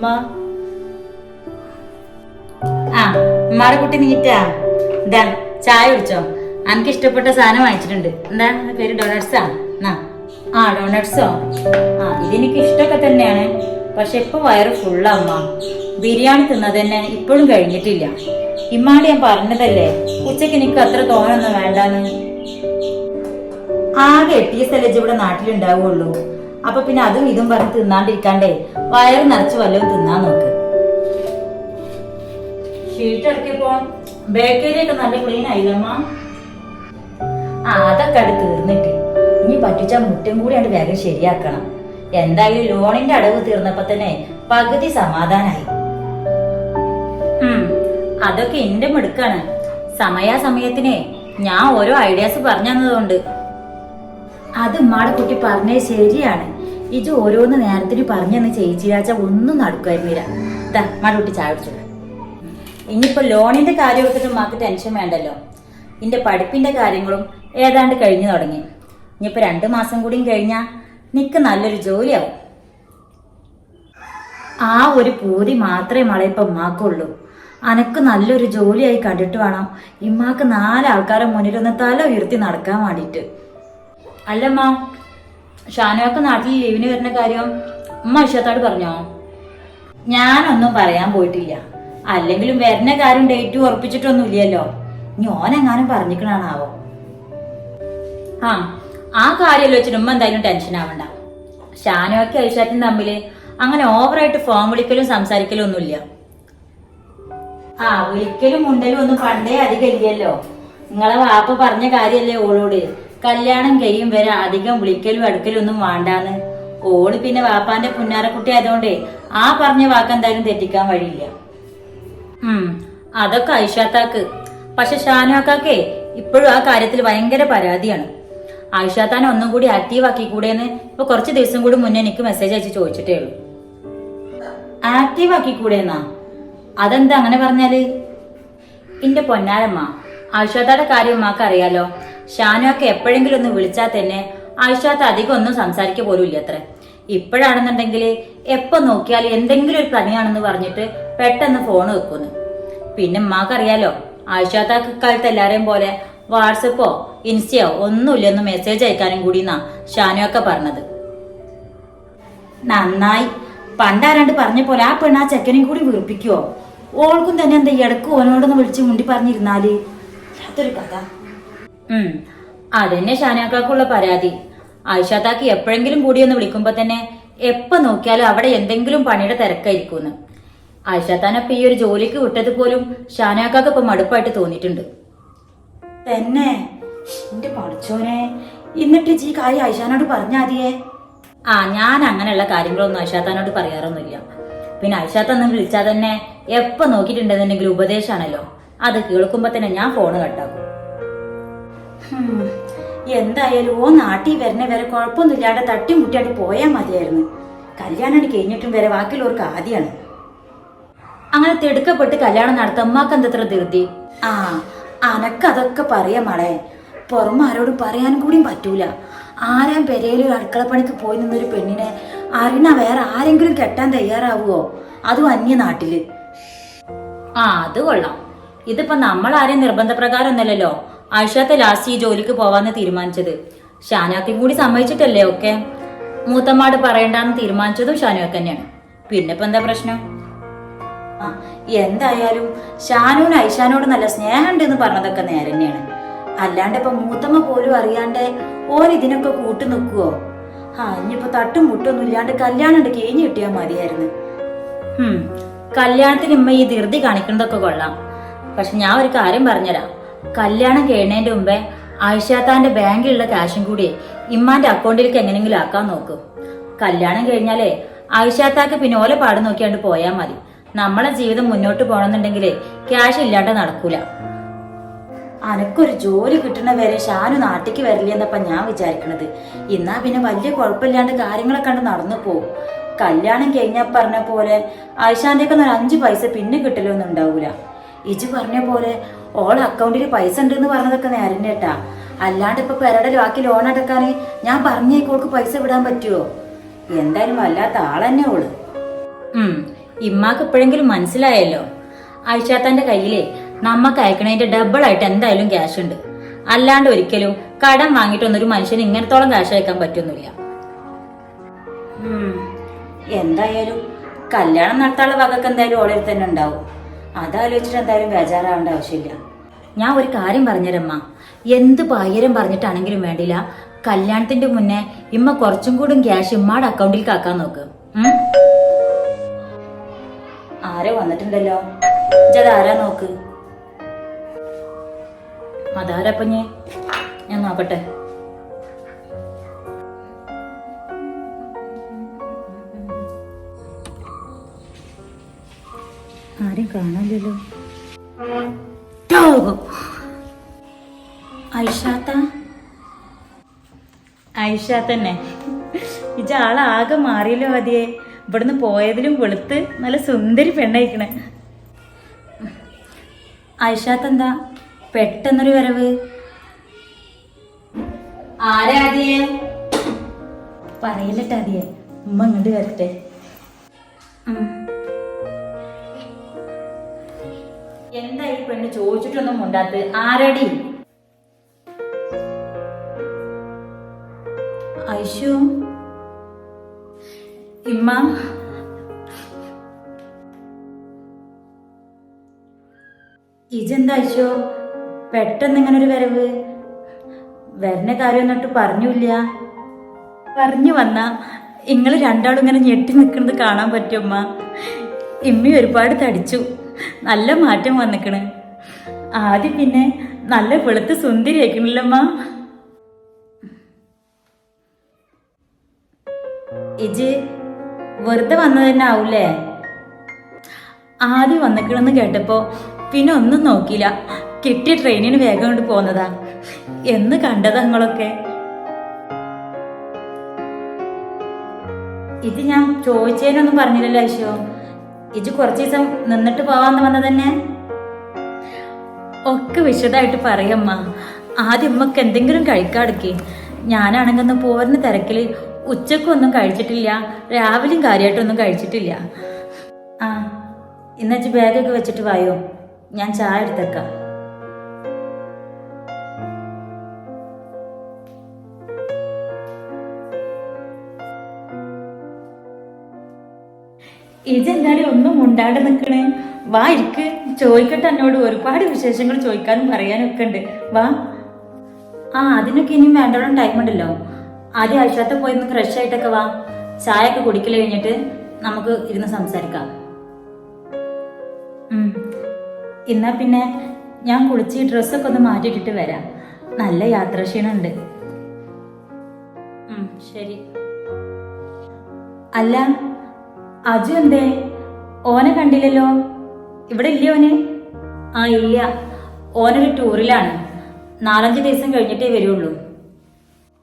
അമ്മ ആ ഉമ്മാടെ കുട്ടി നീറ്റാ. എന്താ ചായ കുടിച്ചോ. എനിക്ക് ഇഷ്ടപ്പെട്ട സാധനം വാങ്ങിച്ചിട്ടുണ്ട്. എന്താ? പേര് ഡോണട്സാ എന്നാ ആ ഡോണട്സോ ആ ഇതെനിക്ക് ഇഷ്ടമൊക്കെ തന്നെയാണ്. പക്ഷെ ഇപ്പൊ വയറ് ഫുള്ളാ അമ്മ ബിരിയാണി തിന്നത് തന്നെ ഇപ്പോഴും കഴിഞ്ഞിട്ടില്ല. ഇമ്മാട് ഞാൻ പറഞ്ഞതല്ലേ ഉച്ചയ്ക്ക് എനിക്ക് അത്ര തോന്നൊന്നും വേണ്ടാന്ന്. ആകെ എത്തിയ സ്ഥലം ഇവിടെ നാട്ടിലുണ്ടാവുള്ളൂ. അപ്പൊ പിന്നെ അതും ഇതും പറഞ്ഞ് തിന്നാണ്ടിരിക്കാണ്ടേ വയറ് നിറച്ച് വല്ലതും തിന്നാൻ നോക്ക്. ഷീറ്റ് ഇറക്കിയപ്പോ ബേക്കറിയൊക്കെ നല്ല ക്ലീൻ ആയില്ലമ്മ. ആ അതൊക്കെ അടുത്ത് തീർന്നിട്ട്. ഇനി പറ്റിച്ച മുറ്റം കൂടി അത് വേഗം ശരിയാക്കണം. എന്തായാലും ലോണിന്റെ അടവ് തീർന്നപ്പോ തന്നെ പകുതി സമാധാനായി. അതൊക്കെ എന്റെ മിടുക്കാണ്. സമയാസമയത്തിനെ ഞാൻ ഓരോ ഐഡിയാസ് പറഞ്ഞു തന്നതുകൊണ്ട് അത് ഉമ്മാടെ കുട്ടി പറഞ്ഞത് ശരിയാണ്. ഇത് ഓരോന്ന് നേരത്തിന് പറഞ്ഞെന്ന് ചേച്ചിരാച്ച ഒന്നും നടക്കുമായിരുന്നില്ല. ഇതാ കുട്ടി ചായ ഇനിയിപ്പോ ലോണിന്റെ കാര്യം എടുത്തിട്ട് ടെൻഷൻ വേണ്ടല്ലോ. ഇന്റെ പഠിപ്പിന്റെ കാര്യങ്ങളും ഏതാണ്ട് കഴിഞ്ഞു തുടങ്ങി. ഇനിയിപ്പോ രണ്ടു മാസം കൂടിയും കഴിഞ്ഞാ നിക്ക് നല്ലൊരു ജോലിയാവും. ആ ഒരു പൂതി മാത്രമേ മളെ ഇപ്പൊ ഉമ്മാക്കുള്ളൂ. അനക്ക് നല്ലൊരു ജോലിയായി കണ്ടിട്ട് വേണം ഇമ്മാക്ക് നാലാൾക്കാരെ മുന്നിലൊന്ന് തല ഉയർത്തി നടക്കാൻ വേണ്ടിയിട്ട്. അല്ലമ്മ ഷാനുവൊക്കെ നാട്ടിൽ ലീവിന് വരുന്ന കാര്യം അമ്മ ഇഷത്തോട് പറഞ്ഞോ? ഞാനൊന്നും പറയാൻ പോയിട്ടില്ല. അല്ലെങ്കിലും വരുന്ന കാര്യം ഡേറ്റ് ഉറപ്പിച്ചിട്ടൊന്നും ഇല്ലല്ലോ ഞാനെങ്ങാനും പറഞ്ഞിക്കണാണാവോ? ആ ആ കാര്യമല്ലോ വെച്ചിട്ട് ഉമ്മ എന്തായാലും ടെൻഷൻ ആവണ്ട. ഷാനുവൊക്കെ ഐഷാറ്റും തമ്മിൽ അങ്ങനെ ഓവറായിട്ട് ഫോൺ വിളിക്കലും സംസാരിക്കലും ഒന്നുമില്ല. ആ വിളിക്കലും മുണ്ടലും ഒന്നും പണ്ടേ അധികം ഇല്ലല്ലോ. നിങ്ങളെ വാപ്പ പറഞ്ഞ കാര്യല്ലേ ഓളോട്? കല്യാണം കഴിയും വരെ അധികം വിളിക്കലും അടുക്കലും ഒന്നും വേണ്ടാന്ന്. ഓൾ പിന്നെ വാപ്പാന്റെ പുന്നാരക്കുട്ടി ആയതുകൊണ്ടേ ആ പറഞ്ഞ വാക്കെന്തായാലും തെറ്റിക്കാൻ വഴിയില്ല. ഉം അതൊക്കെ ഐഷാത്താക്ക് പക്ഷെ ഷാനുക്കാക്കേ ഇപ്പോഴും ആ കാര്യത്തിൽ ഭയങ്കര പരാതിയാണ്. ആയിഷാത്താനെ ഒന്നും കൂടി ആക്റ്റീവ് ആക്കി കൂടെയെന്ന് ഇപ്പൊ കുറച്ച് ദിവസം കൂടി മുന്നേ എനിക്ക് മെസ്സേജ് അയച്ച് ചോദിച്ചിട്ടേ ഉള്ളൂ. ആക്റ്റീവ് ആക്കി കൂടെയെന്നാ അതെന്താ അങ്ങനെ പറഞ്ഞാൽ? എന്റെ പൊന്നാരമ്മ ആയിഷാത്താടെ കാര്യം ഉമ്മാക്ക് അറിയാലോ. ഷാനുവൊക്കെ എപ്പോഴെങ്കിലും ഒന്ന് വിളിച്ചാൽ തന്നെ ആയിഷാത്ത് അധികം ഒന്നും സംസാരിക്കുക പോലും ഇല്ല അത്ര ഇപ്പോഴാണെന്നുണ്ടെങ്കിൽ എപ്പോ നോക്കിയാലും എന്തെങ്കിലും ഒരു പണിയാണെന്ന് പറഞ്ഞിട്ട് പെട്ടെന്ന് ഫോൺ വെക്കുന്നു. പിന്നെ ഉമ്മാക്കറിയാലോ ആയിഷാത്താക്ക് എല്ലാരെയും പോലെ വാട്സപ്പോ ഇൻസ്റ്റയോ ഒന്നുമില്ലെന്ന് മെസ്സേജ് അയക്കാനും കൂടി എന്നാ ഷാനുവൊക്കെ പറഞ്ഞത്. നന്നായി. പണ്ടാരാണ്ട് പറഞ്ഞ പോലെ ആ പെണ്ണാ ചെക്കനെയും കൂടി വീർപ്പിക്കുവോ? ഓൾക്കും തന്നെ എന്താ ഇടയ്ക്ക് ഓനോടൊന്ന് വിളിച്ച് മുണ്ടി പറഞ്ഞിരുന്നാൽ? അതൊരു കഥ. അതന്നെ ഷാനാക്കാക്കുള്ള പരാതി. ആയിഷാത്താക്ക് എപ്പോഴെങ്കിലും കൂടി ഒന്ന് വിളിക്കുമ്പോ തന്നെ എപ്പോ നോക്കിയാലും അവിടെ എന്തെങ്കിലും പണിയുടെ തിരക്കായിരിക്കുമെന്ന് ആയിഷാത്താനപ്പൊ ഈ ഒരു ജോലിക്ക് വിട്ടത് പോലും ഷാനാക്കാക്ക് ഇപ്പൊ മടുപ്പായിട്ട് തോന്നിയിട്ടുണ്ട്. തന്നെ? എന്റെ പഠിച്ചോനെ എന്നിട്ട് ഈ കാര്യം ആയിഷാനോട് പറഞ്ഞാതിയേ ആ ഞാൻ അങ്ങനെയുള്ള കാര്യങ്ങളൊന്നും ഐഷാത്താനോട് പറയാറൊന്നുമില്ല. പിന്നെ ഐഷാത്തൊന്നും വിളിച്ചാൽ തന്നെ എപ്പോ നോക്കിയിട്ടുണ്ടെന്നുണ്ടെങ്കിൽ ഉപദേശമാണല്ലോ അത് കേൾക്കുമ്പോ തന്നെ ഞാൻ ഫോണ് കട്ടാക്കും എന്തായാലും ഓ നാട്ടിൽ വരണ വരെ കുഴപ്പമൊന്നുമില്ലാതെ തട്ടി മുട്ടിയാണ്ട് പോയാൽ മതിയായിരുന്നു. കല്യാണം കഴിഞ്ഞിട്ടും വരെ ബാക്കിയുള്ളവർക്ക് ആദ്യമാണ് അങ്ങനെ തിടുക്കപ്പെട്ട് കല്യാണം നടത്താൻ അമ്മയ്ക്ക് എന്തത്ര ധൃതി? ആ അനക്കതൊക്കെ പറയാം മളെ. പുറമെ ആരോടും പറയാനും കൂടിയും പറ്റൂല. ആരാം പെരയിലും അടുക്കളപ്പണിക്ക് പോയി നിന്നൊരു പെണ്ണിനെ അറിയണ വേറെ ആരെങ്കിലും കെട്ടാൻ തയ്യാറാവുമോ അതും അന്യ നാട്ടിൽ. ആ അത് കൊള്ളാം. ഇതിപ്പോ നമ്മൾ നിർബന്ധപ്രകാരം ഒന്നല്ലല്ലോ ആയിഷത്തെ ലാസ്റ്റ് ഈ ജോലിക്ക് പോവാന്ന് തീരുമാനിച്ചത്. ഷാനാക്കും കൂടി സമ്മതിച്ചിട്ടല്ലേ ഒക്കെ? മൂത്തമ്മാട് പറയണ്ടെന്ന് തീരുമാനിച്ചതും ഷാനുവക്ക് തന്നെയാണ്. പിന്നെ ഇപ്പൊ എന്താ പ്രശ്നം? എന്തായാലും ഷാനുവിന് ഐഷാനോട് നല്ല സ്നേഹമുണ്ട് എന്ന് പറഞ്ഞതൊക്കെ നേരെ തന്നെയാണ്. അല്ലാണ്ട് ഇപ്പൊ മൂത്തമ്മ പോലും അറിയാണ്ട് ഓൻ ഇതിനൊക്കെ കൂട്ടു നിൽക്കുവോ ആ ഇനിയിപ്പോ തട്ടും മുട്ടൊന്നും ഇല്ലാണ്ട് കല്യാണം ഉണ്ട് കഴിഞ്ഞു കിട്ടിയാൽ മതിയായിരുന്നു. കല്യാണത്തിന് ഇമ്മ ഈ ധൃതി കാണിക്കുന്നതൊക്കെ കൊള്ളാം. പക്ഷെ ഞാൻ ഒരു കാര്യം പറഞ്ഞുതരാം കല്യാണം കഴിയണേന്റെ മുമ്പേ ആയിഷാത്താന്റെ ബാങ്കിലുള്ള ക്യാഷും കൂടി ഇമ്മാന്റെ അക്കൗണ്ടിലേക്ക് എങ്ങനെങ്കിലും ആക്കാൻ നോക്കും. കല്യാണം കഴിഞ്ഞാലേ ആയിഷാത്താക്ക് പിന്നെ ഓലെ പാട് നോക്കിയാണ്ട് പോയാൽ മതി. നമ്മളെ ജീവിതം മുന്നോട്ട് പോകണമെന്നുണ്ടെങ്കിലേ ക്യാഷ് ഇല്ലാണ്ട് നടക്കൂല. അനക്കൊരു ജോലി കിട്ടണ വരെ ഷാനു നാട്ടിക്ക് വരില്ല എന്നപ്പ ഞാൻ വിചാരിക്കണത്. ഇന്നാ പിന്നെ വലിയ കുഴപ്പമില്ലാണ്ട് കാര്യങ്ങളെ കണ്ട് നടന്നു പോവും. കല്യാണം കഴിഞ്ഞാ പറഞ്ഞ പോലെ ആയിഷാന്റെ ഒക്കെ ഒരു അഞ്ചു പൈസ പിന്നെ കിട്ടലൊന്നും ഉണ്ടാവൂല. ഇജ് പറഞ്ഞ പോലെ ഓൾ അക്കൗണ്ടിൽ പൈസ ഉണ്ടെന്ന് പറഞ്ഞതൊക്കെ നേരം കേട്ടാ അല്ലാണ്ട് ഇപ്പൊ പെരടെ ബാക്കി ലോൺ അടക്കാൻ ഞാൻ പറഞ്ഞേക്കോൾക്ക് പൈസ വിടാൻ പറ്റുമോ എന്തായാലും വല്ലാത്ത ആളെന്നെ ഓൾ. ഉം ഇമ്മാക്ക് എപ്പോഴെങ്കിലും മനസ്സിലായല്ലോ. ആയിഷാത്താന്റെ കയ്യിലെ നമ്മക്ക് അയക്കണതിന്റെ ഡബിൾ ആയിട്ട് എന്തായാലും ക്യാഷ് ഉണ്ട്. അല്ലാണ്ട് ഒരിക്കലും കടം വാങ്ങിയിട്ടൊന്നും ഒരു മനുഷ്യന് ഇങ്ങനത്തോളം ക്യാഷ് അയക്കാൻ പറ്റുന്നില്ല എന്തായാലും കല്യാണം നടത്താനുള്ള വകക്ക് എന്തായാലും ഓളെ തന്നെ ഉണ്ടാവും. അതാലോചിച്ചിട്ട് എന്തായാലും ബേജാറാവേണ്ട ആവശ്യമില്ല. ഞാൻ ഒരു കാര്യം പറഞ്ഞുതരമ്മ എന്ത് പായരം പറഞ്ഞിട്ടാണെങ്കിലും വേണ്ടില്ല. കല്യാണത്തിന്റെ മുന്നേ ഇമ്മ കുറച്ചും കൂടി ക്യാഷ് ഇമ്മയുടെ അക്കൗണ്ടിൽ കാക്കാൻ നോക്ക്? ആരോ വന്നിട്ടുണ്ടല്ലോ. ആരാ നോക്ക്? അതാരപ്പഞ്ഞേ ഞാൻ നോക്കട്ടെ. ആരെയും കാണാനില്ലല്ലോ. ഐഷാത്ത. തന്നെ ഇജ ആളാകെ മാറിയല്ലോ അതിയെ ഇവിടുന്ന് പോയതിലും വെളുത്ത് നല്ല സുന്ദരി പെണ്ണയക്കണേ. ഐഷാത്ത് എന്താ പെട്ടെന്നൊരു വരവ്. ആരാതിയെ പറയില്ലട്ടാതിയെ ഉമ്മ ഇങ്ങോട്ട് വരട്ടെ. എന്താ ഈ പെണ്ണ് ചോദിച്ചിട്ടൊന്നും മുണ്ടാത്ത് ആരടി? ഐഷു ഇമ്മ? ഇജെന്താ ഐശു? പെട്ടെന്ന് ഇങ്ങനെ ഒരു വരവ്? വരണ കാര്യം എന്നിട്ട് പറഞ്ഞില്ല. പറഞ്ഞു വന്ന നിങ്ങൾ രണ്ടാളും ഇങ്ങനെ ഞെട്ടി നിൽക്കുന്നത് കാണാൻ പറ്റുമ്മ ഇമ്മി ഒരുപാട് തടിച്ചു. നല്ല മാറ്റം വന്നിക്കണ്. ആദ്യം പിന്നെ നല്ല വെളുത്ത് സുന്ദരി ആക്കണില്ലമ്മ ഇജ് വെറുതെ വന്നത് തന്നെ ആവൂലേ? ആദ്യം വന്നിക്കണെന്ന് കേട്ടപ്പോ പിന്നെ ഒന്നും നോക്കിയില്ല. കിട്ടിയ ട്രെയിനിന് വേഗം കൊണ്ട് പോന്നതാ. എന്ന് കണ്ടതാ നിങ്ങളൊക്കെ. ഇത് ഞാൻ ചോദിച്ചതിനൊന്നും പറഞ്ഞില്ലല്ലോ ഐശോ. ഇജ് കുറച്ച് ദിവസം നിന്നിട്ട് പോവാന്ന് വന്നത് തന്നെ ഒക്കെ വിശദമായിട്ട് പറയമ്മ. ആദ്യം ഉമ്മക്ക് എന്തെങ്കിലും കഴിക്കാടുക്കി. ഞാനാണെങ്കിൽ ഒന്ന് പോരുന്ന തിരക്കിൽ ഉച്ചക്കൊന്നും കഴിച്ചിട്ടില്ല രാവിലെയും കാര്യമായിട്ടൊന്നും കഴിച്ചിട്ടില്ല. ആ ഇന്നച്ച് ബാഗൊക്കെ വെച്ചിട്ട് വായോ? ഞാൻ ചായ എടുത്തേക്കാം. ഇതെന്താടി ഒന്നും മുണ്ടാണ്ട് നിൽക്കണേ വാ ഇരിക്ക്. ചോദിക്കട്ടെ എന്നോട്. ഒരുപാട് വിശേഷങ്ങൾ ചോദിക്കാനും പറയാനും ഒക്കെ ഉണ്ട്. വാ. ആ അതിനൊക്കെ ഇനിയും വേണ്ടവണ്ണം ടൈം ഉണ്ടല്ലോ. ആദ്യം ആഴ്ചത്തെ പോയി ഫ്രഷ് ആയിട്ടൊക്കെ വാ. ചായ ഒക്കെ കുടിക്കൽ കഴിഞ്ഞിട്ട് നമുക്ക് ഇരുന്ന് സംസാരിക്കാം. എന്നാ പിന്നെ ഞാൻ കുളിച്ച് ഡ്രസ്സൊക്കെ ഒന്ന് മാറ്റിയിട്ടിട്ട് വരാം. നല്ല യാത്രാക്ഷീണുണ്ട് ശരി. അല്ല അജു എന്തേ? ഓനെ കണ്ടില്ലല്ലോ? ഇവിടെ ഇല്ലേ ഓന്? ആ ഇല്ല. ഓനൊരു ടൂറിലാണ്. നാലഞ്ച് ദിവസം കഴിഞ്ഞിട്ടേ വരുള്ളൂ.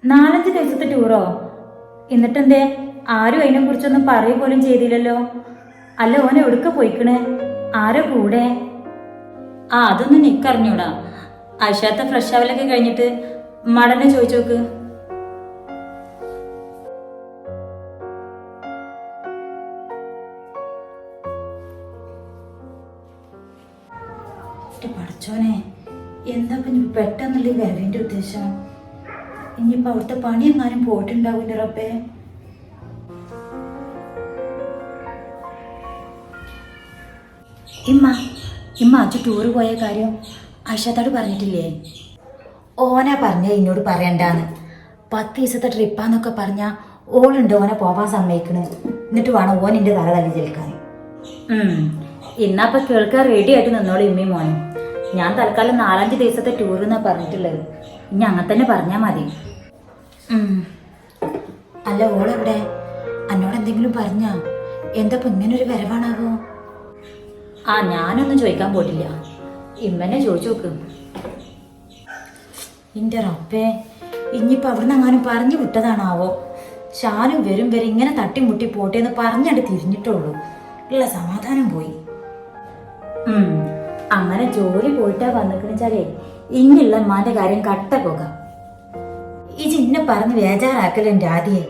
നാലഞ്ച് ദിവസത്തെ ടൂറോ? എന്നിട്ടെന്തേ? ആരും അതിനെ കുറിച്ചൊന്നും പറയുക പോലും ചെയ്തില്ലല്ലോ. അല്ല ഓൻ എവിടുക്ക പോയിക്കണേ? ആരോ കൂടെ? ആ അതൊന്നും നിക്കറിഞ്ഞൂടാ. അശാത്ത ഫ്രഷ് ആവലൊക്കെ കഴിഞ്ഞിട്ട് മടനെ ചോദിച്ചു നോക്ക്. എന്റെ പഠിച്ചോനെ. എന്താ പിന്നെ പെട്ടെന്നുള്ള ഈ വരവിന്റെ ഉദ്ദേശം? ഇനിയിപ്പോൾ അവിടുത്തെ പണി എങ്ങാനും പോയിട്ടുണ്ടാവില്ല റബ്ബേ? ഇമ്മ ഇമ്മ അച്ഛ ടൂറ് പോയ കാര്യം ആയിഷത്തോട് പറഞ്ഞിട്ടില്ലേ? ഓനാ പറഞ്ഞ എന്നോട് പറയണ്ടാന്ന്. പത്ത് ദിവസത്തെ ട്രിപ്പാന്നൊക്കെ പറഞ്ഞ ഓളുണ്ട് ഓനെ പോവാൻ സമ്മതിക്കണ്. എന്നിട്ട് വേണം ഓൻ എന്റെ തല തല്ലി ചെലുക്കാൻ. ഇന്നപ്പൊ കേൾക്കാൻ റെഡി ആയിട്ട് നിന്നോളൂ ഇമ്മയും മോനും. ഞാൻ തൽക്കാലം നാലഞ്ച് ദിവസത്തെ ടൂർ എന്നാ പറഞ്ഞിട്ടുള്ളത്. ഇനി അങ്ങനെ തന്നെ പറഞ്ഞാൽ മതി. അല്ല ഓളെവിടെ എന്നോട് എന്തെങ്കിലും പറഞ്ഞാ? എന്താ പിന്നെ ഒരു വരവാണാവോ? ആ ഞാനൊന്നും ചോദിക്കാൻ പോയിട്ടില്ല. ഇമ്മനെ ചോദിച്ചു നോക്ക്. ഇന്റെ റബ്ബേ ഇനിയിപ്പോ അവിടുന്ന് അങ്ങനെ പറഞ്ഞു വിട്ടതാണാവോ? ഷാനും വരും വരെ ഇങ്ങനെ തട്ടിമുട്ടി പോട്ടെ എന്ന് പറഞ്ഞിട്ട് തിരിഞ്ഞിട്ടുള്ളൂ ഉള്ള. സമാധാനം പോയി. അങ്ങനെ ജോലി പോയിട്ടാ വന്നിക്കണെച്ചാലേ ഇങ്ങുള്ള മാന്റെ കാര്യം കട്ട പോകാം. ഈ ചിന്ന പറഞ്ഞ് വേജാറാക്കലെന്റെ ആദ്യേ.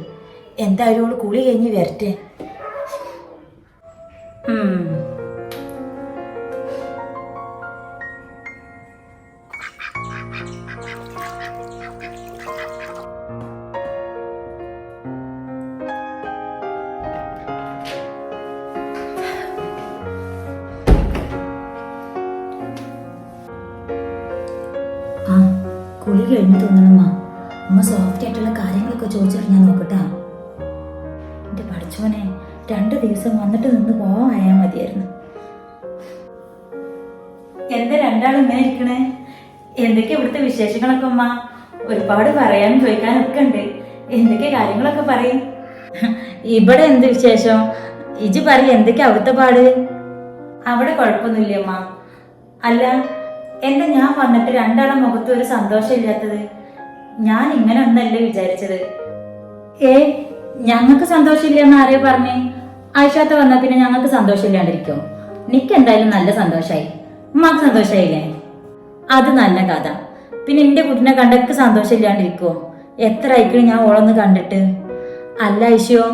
എന്തായാലും കുളി കഴിഞ്ഞ് വരട്ടെ. പഠിച്ചോനെ രണ്ട് ദിവസം വന്നിട്ട് നിന്ന് പോവാൻ മതിയായിരുന്നു. എന്താ രണ്ടാളും ഇങ്ങനെ ഇരിക്കണേ? എന്തൊക്കെ ഇവിടുത്തെ വിശേഷങ്ങളൊക്കെ അമ്മ ഒരുപാട് പറയാനും ചോദിക്കാനും ഒക്കെ ഉണ്ട്. എന്തൊക്കെ കാര്യങ്ങളൊക്കെ പറയും? ഇവിടെ എന്ത് വിശേഷം? ഇജി പറയും എന്തൊക്കെ അവിടുത്തെ പാട്? അവിടെ കുഴപ്പമൊന്നുമില്ല അമ്മ അല്ല എന്താ ഞാൻ പറഞ്ഞിട്ട് രണ്ടാളെ മുഖത്ത് ഒരു സന്തോഷം ഇല്ലാത്തത് ഞാൻ ഇങ്ങനെ ഒന്നല്ലേ വിചാരിച്ചത്. ഏ ഞങ്ങൾക്ക് സന്തോഷമില്ലെന്ന് ആരെയോ പറഞ്ഞേ? ആയിഷാത്ത വന്ന പിന്നെ ഞങ്ങൾക്ക് സന്തോഷമില്ലാണ്ടിരിക്കോ. നിക്ക് എന്തായാലും നല്ല സന്തോഷായി. ഉമ്മാക്ക് സന്തോഷായില്ലേ? അത് നല്ല കഥ. പിന്നെ എന്റെ കുട്ടിനെ കണ്ടൊക്കെ സന്തോഷമില്ലാണ്ടിരിക്കോ എത്ര ആയിക്കണി ഞാൻ ഓളൊന്ന് കണ്ടിട്ട്? അല്ല ഐശോ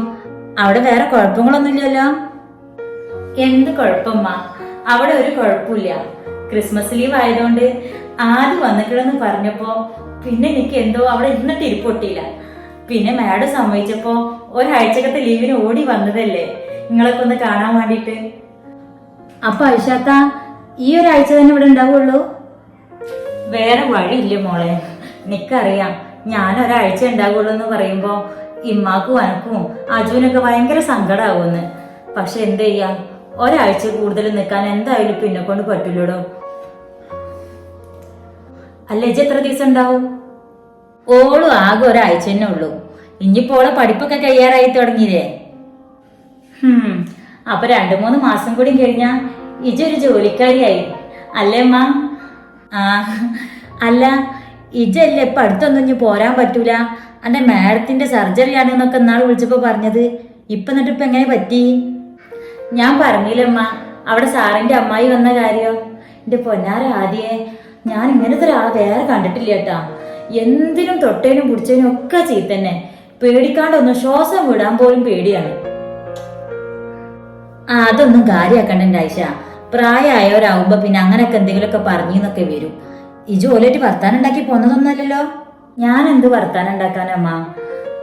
അവിടെ വേറെ കുഴപ്പങ്ങളൊന്നുമില്ലല്ലോ? എന്ത് കുഴപ്പമ്മ? അവിടെ ഒരു കുഴപ്പമില്ല. ക്രിസ്മസ് ലീവ് ആയതുകൊണ്ട് ആദ്യം വന്നിട്ടുണ്ടെന്ന് പറഞ്ഞപ്പോ പിന്നെ എനിക്ക് എന്തോ അവിടെ ഇരുന്നിട്ട് ഇരിപ്പൊട്ടിയില്ല പിന്നെ മാഡം സമ്മതിച്ചപ്പോ ഒരാഴ്ചക്കത്തെ ലീവിന് ഓടി വന്നതല്ലേ? നിങ്ങളൊക്കെ ഒന്ന് കാണാൻ വേണ്ടിട്ട് അപ്പൊ ഐഷാത്ത ഈ ഒരാഴ്ച തന്നെ ഇവിടെ ഉണ്ടാവുള്ളൂ? വേറെ വഴിയില്ല മോളെ. നിക്കറിയാം. ഞാൻ ഒരാഴ്ച ഉണ്ടാവുള്ളൂ എന്ന് പറയുമ്പോ ഇമ്മാക്കും അനക്കും അജുവിനൊക്കെ ഭയങ്കര സങ്കടാവുമെന്ന് പക്ഷെ എന്ത് ചെയ്യാം? ഒരാഴ്ച കൂടുതൽ നിൽക്കാൻ എന്തായാലും പിന്നെ കൊണ്ട് പറ്റില്ലടോ അല്ല ഇജ്ജ് എത്ര ദിവസം ഉണ്ടാവും? ഓളും ആകെ ഒരാഴ്ച തന്നെ ഉള്ളൂ. ഇനിയിപ്പോ ഓളെ പഠിപ്പൊക്കെ കഴിയാറായി തുടങ്ങിയില്ലേ? അപ്പൊ രണ്ടു മൂന്ന് മാസം കൂടി കഴിഞ്ഞാ ഇജൊരു ജോലിക്കാരിയായി. അല്ലേ അമ്മ? അല്ല ഇജല്ലേ ഇപ്പൊ അടുത്തൊന്നും ഇനി പോരാൻ പറ്റൂല. അന്റെ മാഡത്തിന്റെ സർജറി ആണെന്നൊക്കെ ഇന്നാൾ വിളിച്ചപ്പോ പറഞ്ഞത്. ഇപ്പൊ എന്നിട്ട് ഇപ്പൊ എങ്ങനെ പറ്റി? ഞാൻ പറഞ്ഞില്ലമ്മ അവിടെ സാറിന്റെ അമ്മായി വന്ന കാര്യം. എന്റെ പൊന്നാര ആദ്യേ ഞാൻ ഇങ്ങനത്തെ ഒരാളെ വേറെ കണ്ടിട്ടില്ല കേട്ടാ. എന്തിനും തൊട്ടേനും പിടിച്ചതിനും ഒക്കെ ചീത്തന്നെ. പേടിക്കാണ്ടൊന്നും ശ്വാസം വിടാൻ പോലും പേടിയാണ്. ആ അതൊന്നും കാര്യാക്കണ്ട ആയിഷ. പ്രായമായവരാകുമ്പോ പിന്നെ അങ്ങനെയൊക്കെ എന്തെങ്കിലുമൊക്കെ പറഞ്ഞെന്നൊക്കെ വരും. ഈ ജോലിയായിട്ട് വർത്താനം ഉണ്ടാക്കി പോന്നതൊന്നല്ലല്ലോ? ഞാൻ എന്ത് വർത്താനം ഉണ്ടാക്കാനമ്മ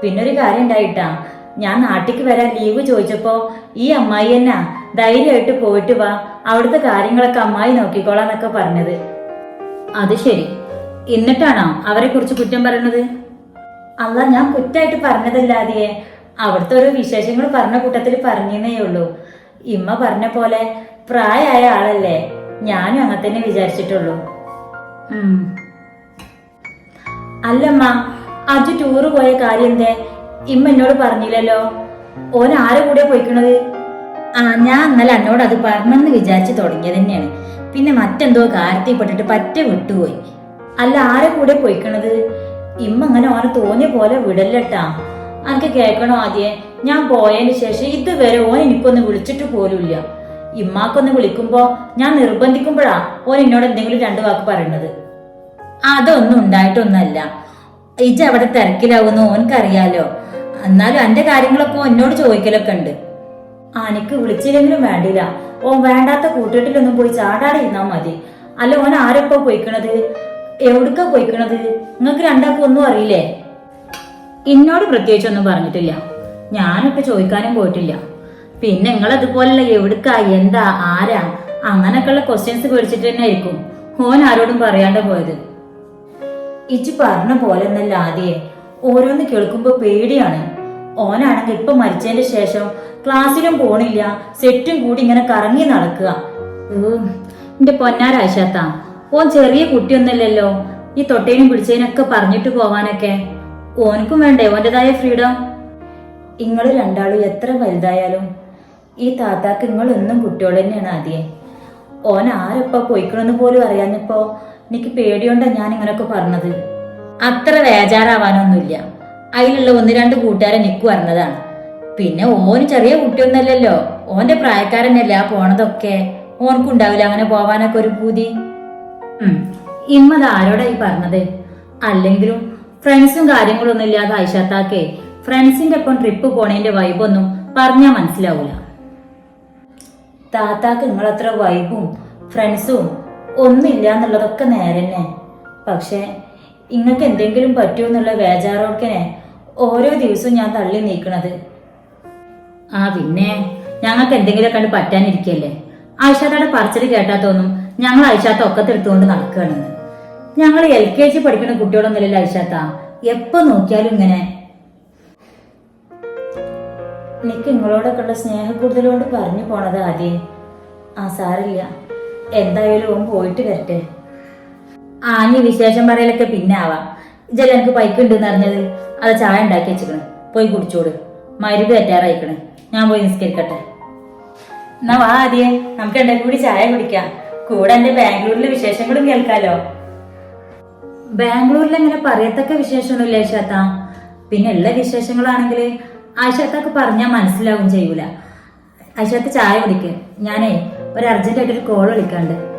പിന്നെ ഒരു കാര്യം ഉണ്ടായിട്ടാ ഞാൻ നാട്ടിക്ക് വരാൻ ലീവ് ചോദിച്ചപ്പോ ഈ അമ്മായി എന്നാ ധൈര്യമായിട്ട് പോയിട്ട് വാ. അവിടുത്തെ കാര്യങ്ങളൊക്കെ അമ്മായി നോക്കിക്കോളാന്നൊക്കെ പറഞ്ഞത്. അത് ശരി. എന്നിട്ടാണോ അവരെ കുറിച്ച് കുറ്റം പറയണത് അല്ല ഞാൻ കുറ്റായിട്ട് പറഞ്ഞതല്ലാതെ അവിടുത്തെ ഓരോ വിശേഷങ്ങൾ പറഞ്ഞ കൂട്ടത്തിൽ പറഞ്ഞേ ഉള്ളൂ. ഇമ്മ പറഞ്ഞ പോലെ പ്രായമായ ആളല്ലേ? ഞാനും അങ്ങനെ തന്നെ വിചാരിച്ചിട്ടുള്ളൂ. അല്ലമ്മ അജു ടൂറ് പോയ കാര്യം എന്തേ? ഇമ്മ എന്നോട് പറഞ്ഞില്ലല്ലോ. ഓൻ ആരെ കൂടെ പോയിക്കണത്? ആ ഞാൻ ഇന്നലെ അന്നോട് അത് പറഞ്ഞെന്ന് വിചാരിച്ചു തുടങ്ങിയത് തന്നെയാണ്. പിന്നെ മറ്റെന്തോ കാര്യത്തിൽ പെട്ടിട്ട് പറ്റ വിട്ടുപോയി. അല്ല ആരെ കൂടെ പോയിക്കണത്? ഇമ്മ അങ്ങനെ ഓനെ തോന്നിയ പോലെ വിടല്ലട്ടാ. അനക്ക് കേൾക്കണോ ആദ്യം? ഞാൻ പോയതിന് ശേഷം ഇതുവരെ ഓൻ എനിക്കൊന്ന് വിളിച്ചിട്ട് പോലുമില്ല. ഇമ്മാക്കൊന്ന് വിളിക്കുമ്പോ ഞാൻ നിർബന്ധിക്കുമ്പോഴാ ഓൻ എന്നോട് എന്തെങ്കിലും രണ്ടു വാക്ക് പറയണത്. അതൊന്നും ഉണ്ടായിട്ടൊന്നല്ല ഇജ അവിടെ തിരക്കിലാവുന്ന ഓൻക്കറിയാലോ എന്നാലും എന്റെ കാര്യങ്ങളൊക്കെ എന്നോട് ചോദിക്കലൊക്കെ ഉണ്ട്. അനക്ക് വിളിച്ചില്ലെങ്കിലും വേണ്ടില്ല. ഓൻ വേണ്ടാത്ത കൂട്ടുകെട്ടിലൊന്നും പോയി ചാടാതെ ഇരുന്നാ മതി. അല്ല ഓൻ ആരൊക്കെ പോയിക്കണത്? എവിടുക്ക പോയിക്കണത്? നിങ്ങൾക്ക് രണ്ടാക്കും ഒന്നും അറിയില്ലേ? എന്നോട് പ്രത്യേകിച്ചൊന്നും പറഞ്ഞിട്ടില്ല. ഞാനൊക്കെ ചോദിക്കാനും പോയിട്ടില്ല. പിന്നെ നിങ്ങൾ അതുപോലെ എവിടുക്കാ എന്താ ആരാ അങ്ങനൊക്കെയുള്ള ക്വസ്റ്റ്യൻസ് പേടിച്ചിട്ട് തന്നെ ആയിരിക്കും. ഓൻ ആരോടും പറയാണ്ട പോയത്. ഇച്ചി പറഞ്ഞ പോലെ എന്നല്ല ആദ്യേ. ഓരോന്ന് കേൾക്കുമ്പോ പേടിയാണ്. ഓനാണെങ്കിൽ ഇപ്പൊ മരിച്ചതിന്റെ ശേഷം ക്ലാസ്സിലും പോണില്ല. സെറ്റും കൂടി ഇങ്ങനെ കറങ്ങി നടക്കുക. എന്റെ പൊന്നാരാശാത്ത ഓൻ ചെറിയ കുട്ടിയൊന്നല്ലല്ലോ ഈ തൊട്ടേനും പിടിച്ചതിനൊക്കെ പറഞ്ഞിട്ട് പോവാനൊക്കെ. ഓനക്കും വേണ്ടേ ഓന്റെതായ ഫ്രീഡം? നിങ്ങൾ രണ്ടാളും എത്ര വലുതായാലും ഈ താത്താക്ക് നിങ്ങൾ ഒന്നും കുട്ടിയോട് തന്നെയാണ് ആദ്യേ. ഓൻ ആരപ്പ പോയിക്കണെന്ന് പോലും അറിയാഞ്ഞപ്പോ എനിക്ക് പേടിയോണ്ടാ ഞാൻ ഇങ്ങനൊക്കെ പറഞ്ഞത്. അത്ര വേജാറാവാനൊന്നുമില്ല. അതിലുള്ള ഒന്ന് രണ്ട് കൂട്ടുകാരെ നിക്കു പറഞ്ഞതാണ്. പിന്നെ ഓന് ചെറിയ കുട്ടിയൊന്നല്ലല്ലോ. ഓന്റെ പ്രായക്കാരനല്ലേ ആ പോണതൊക്കെ. ഓനക്കുണ്ടാവില്ല അങ്ങനെ പോവാനൊക്കെ ഒരു പൂതി. ഇമ്മത് ആരോടാ ഈ പറഞ്ഞത്? അല്ലെങ്കിലും ഫ്രണ്ട്സും കാര്യങ്ങളൊന്നും ഇല്ലാതെ ഐഷാത്താക്കേ ഫ്രണ്ട്സിന്റെ ഒപ്പം ട്രിപ്പ് പോണേന്റെ വൈബൊന്നും പറഞ്ഞാ മനസ്സിലാവൂല. താത്താക്ക് നിങ്ങളത്ര വൈബും ഫ്രണ്ട്സും ഒന്നുമില്ല എന്നുള്ളതൊക്കെ നേരെ തന്നെ പക്ഷേ ഇങ്ങക്ക് എന്തെങ്കിലും പറ്റുമോ എന്നുള്ള ഓരോ ദിവസവും ഞാൻ തള്ളി നീക്കണത്. ആ പിന്നെ ഞങ്ങൾക്ക് എന്തെങ്കിലും കണ്ട് പറ്റാനിരിക്കല്ലേ? ആയിഷാത്താടെ പറച്ചിൽ കേട്ടാ ഞങ്ങൾ ആയിഷാത്ത ഒക്കത്തെടുത്തുകൊണ്ട് നടക്കുകയാണെന്ന് ഞങ്ങൾ എൽ കെ ജി പഠിക്കുന്ന കുട്ടികളൊന്നുമില്ല ഐഷാത്ത എപ്പോ നോക്കിയാലും ഇങ്ങനെ? എനിക്ക് നിങ്ങളോടൊക്കെ ഉള്ള സ്നേഹം കൂടുതലോട് പറഞ്ഞു പോണത് ആദ്യം. ആ സാറില്ല എന്തായാലും ഓൻ പോയിട്ട് വരട്ടെ. ആ വിശേഷം പറയലൊക്കെ പിന്നെ ആവാം. ഇജല്ല എനിക്ക് പൈക്കുണ്ടെന്ന് അറിഞ്ഞത്? അത് ചായ ഉണ്ടാക്കി വെച്ചിക്കണ്. പോയി കുടിച്ചോട്. മരുന്ന് തെറ്റാറായിക്കണ് ഞാൻ പോയി നിസ്കരിക്കട്ടെ. എന്നാ വാ ആദ്യേ. നമുക്ക് എന്നെ കൂടി ചായ കുടിക്കാം. കൂടെ എന്റെ ബാംഗ്ലൂരിലെ വിശേഷങ്ങളും കേൾക്കാലോ. ബാംഗ്ലൂരിൽ അങ്ങനെ പറയത്തക്ക വിശേഷമൊന്നുമില്ല ഐഷാത്ത പിന്നെ ഉള്ള വിശേഷങ്ങളാണെങ്കിൽ ആയിഷാത്തൊക്കെ പറഞ്ഞാൽ മനസ്സിലാവും ചെയ്യൂല. ഐഷാത്ത ചായ കുടിക്ക്. ഞാനേ ഒരു അർജന്റായിട്ട് ഒരു കോൾ വിളിക്കാണ്ട്.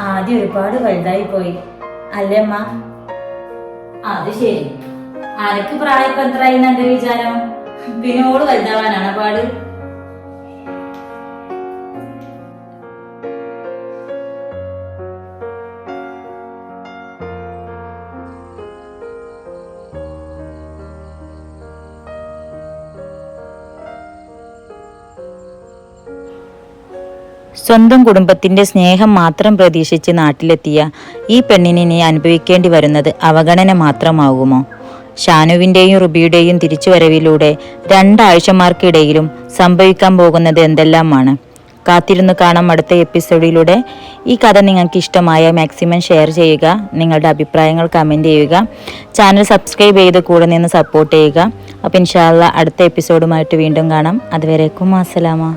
ആദ്യം ഒരുപാട് വലുതായി പോയി. അല്ലേ അമ്മ? അത് ശരി. അനക്ക് പ്രായപ്പെത്രായി എന്നെ വിചാരം? പിന്നോട് വലുതാവാനാണ് പാട്? സ്വന്തം കുടുംബത്തിന്റെ സ്നേഹം മാത്രം പ്രതീക്ഷിച്ച് നാട്ടിലെത്തിയ ഈ പെണ്ണിനെ ഇനി അനുഭവിക്കേണ്ടി വരുന്നത് അവഗണന മാത്രമാകുമോ? ഷാനുവിന്റെയും റുബിയുടെയും തിരിച്ചുവരവിലൂടെ രണ്ടാഴ്ചമാർക്കിടയിലും സംഭവിക്കാൻ പോകുന്നത് എന്തെല്ലാമാണ്? കാത്തിരുന്നു കാണാം അടുത്ത എപ്പിസോഡിലൂടെ. ഈ കഥ നിങ്ങൾക്ക് ഇഷ്ടമായ മാക്സിമം ഷെയർ ചെയ്യുക നിങ്ങളുടെ അഭിപ്രായങ്ങൾ കമന്റ് ചെയ്യുക ചാനൽ സബ്സ്ക്രൈബ് ചെയ്ത് കൂടെ നിന്ന് സപ്പോർട്ട് ചെയ്യുക. അപ്പോൾ ഇൻഷാല്ല അടുത്ത എപ്പിസോഡുമായിട്ട് വീണ്ടും കാണാം. അതുവരേക്കും അസ്സലാമ